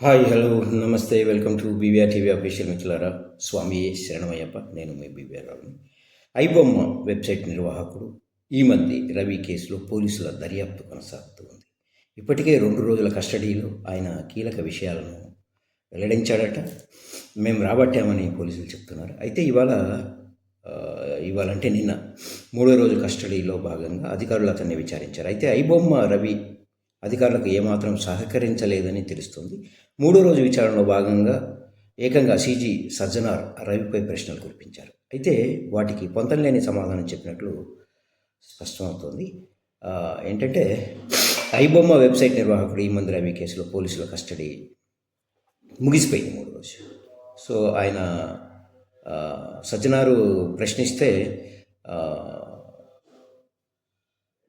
Hi hello నమస్తే welcome to BVR TV official మిత్రులారా. స్వామి శరణమయ్యప్ప నేను మీ బీవీఆర్ రావుని ఐబొమ్మ వెబ్సైట్ నిర్వాహకుడు. ఈ మంది రవి కేసులో పోలీసుల దర్యాప్తు కొనసాగుతూ ఉంది. ఇప్పటికే రెండు రోజుల కస్టడీలో ఆయన కీలక విషయాలను వెల్లడించాడట. మేము రాబట్టామని పోలీసులు చెప్తున్నారు. అయితే ఇవాళ ఇవాళంటే ఇవాళ అంటే నిన్న మూడో రోజు కస్టడీలో భాగంగా అధికారులు అతన్ని విచారించారు. అయితే ఐబొమ్మ రవి అధికారులకు ఏమాత్రం సహకరించలేదని తెలుస్తుంది. మూడో రోజు విచారణలో భాగంగా ఏకంగా సీజీ సజ్జనార్ రవిపై ప్రశ్నలు కురిపించారు. అయితే వాటికి పొంతనలేని సమాధానం చెప్పినట్లు స్పష్టమవుతోంది. ఏంటంటే ఐబొమ్మ వెబ్సైట్ నిర్వాహకుడు ఈ మంది రవి కేసులో పోలీసుల కస్టడీ ముగిసిపోయింది మూడు రోజు. సో ఆయన సజ్జనారు ప్రశ్నిస్తే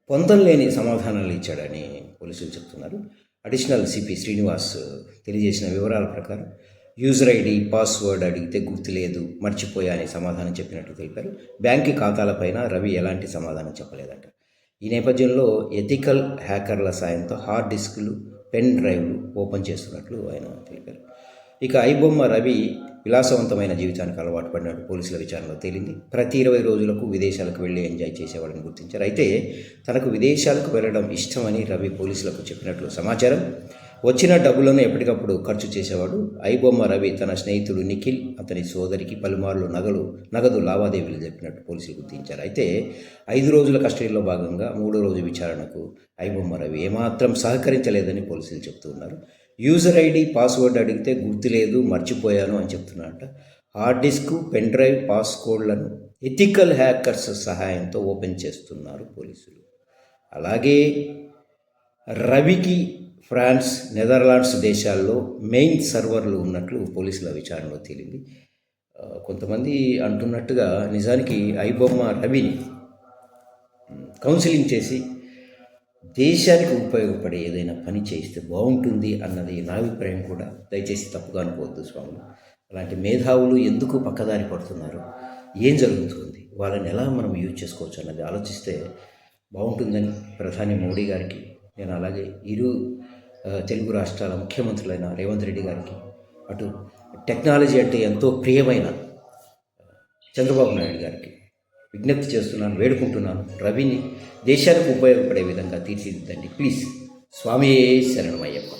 ఆ, పొంతం లేని సమాధానాలు ఇచ్చాడని పోలీసులు చెప్తున్నారు. అడిషనల్ సిపి శ్రీనివాస్ తెలియజేసిన వివరాల ప్రకారం యూజర్ ఐడి పాస్వర్డ్ అడిగితే గుర్తులేదు మర్చిపోయా అని సమాధానం చెప్పినట్లు తెలిపారు. బ్యాంకు ఖాతాలపైన రవి ఎలాంటి సమాధానం చెప్పలేదంట. ఈ నేపథ్యంలో ఎథికల్ హ్యాకర్ల సాయంతో హార్డ్ డిస్కులు పెన్ డ్రైవ్లు ఓపెన్ చేస్తున్నట్లు ఆయన తెలిపారు. ఇక ఐబొమ్మ రవి విలాసవంతమైన జీవితానికి అలవాటు పడినట్టు పోలీసుల విచారణలో తేలింది. ప్రతి ఇరవై రోజులకు విదేశాలకు వెళ్ళి ఎంజాయ్ చేసేవాడని గుర్తించారు. అయితే తనకు విదేశాలకు వెళ్ళడం ఇష్టమని రవి పోలీసులకు చెప్పినట్లు సమాచారం. వచ్చిన డబ్బులను ఎప్పటికప్పుడు ఖర్చు చేసేవాడు. ఐబొమ్మ రవి తన స్నేహితుడు నిఖిల్ అతని సోదరికి పలుమార్లు నగలు నగదు లావాదేవీలు చెప్పినట్టు పోలీసులు గుర్తించారు. అయితే ఐదు రోజుల కస్టడీలో భాగంగా మూడో రోజు విచారణకు ఐబొమ్మ రవి ఏమాత్రం సహకరించలేదని పోలీసులు చెప్తున్నారు యూజర్ ఐడి పాస్వర్డ్ అడిగితే గుర్తులేదు మర్చిపోయాను అని చెప్తున్నారట హార్డ్ డిస్క్ పెన్ డ్రైవ్ పాస్కోడ్లను ఎథికల్ హ్యాకర్స్ సహాయంతో ఓపెన్ చేస్తున్నారు పోలీసులు. అలాగే రవికి ఫ్రాన్స్ నెదర్లాండ్స్ దేశాల్లో మెయిన్ సర్వర్లు ఉన్నట్లు పోలీసుల విచారణలో తేలింది. కొంతమంది అంటున్నట్టుగా నిజానికి ఐబొమ్మ రవిని కౌన్సిలింగ్ చేసి దేశానికి ఉపయోగపడే ఏదైనా పని చేయిస్తే బాగుంటుంది అన్నది నా అభిప్రాయం కూడా. దయచేసి తప్పుగా అనుకోవద్దు స్వాములు అలాంటి మేధావులు ఎందుకు పక్కదారి పడుతున్నారు? ఏం జరుగుతుంది? వాళ్ళని ఎలా మనం యూజ్ చేసుకోవచ్చు అన్నది ఆలోచిస్తే బాగుంటుందని ప్రధాని మోడీ గారికి నేను అలాగే ఇరు తెలుగు రాష్ట్రాల ముఖ్యమంత్రులైన రేవంత్ రెడ్డి గారికి అటు టెక్నాలజీ అంటే ఎంతో ప్రియమైన చంద్రబాబు నాయుడు గారికి విజ్ఞప్తి చేస్తున్నాను వేడుకుంటున్నాను. రవిని దేశానికి ఉపయోగపడే విధంగా తీర్చిదిద్దండి. ప్లీజ్. స్వామి శరణమయ్యప్ప.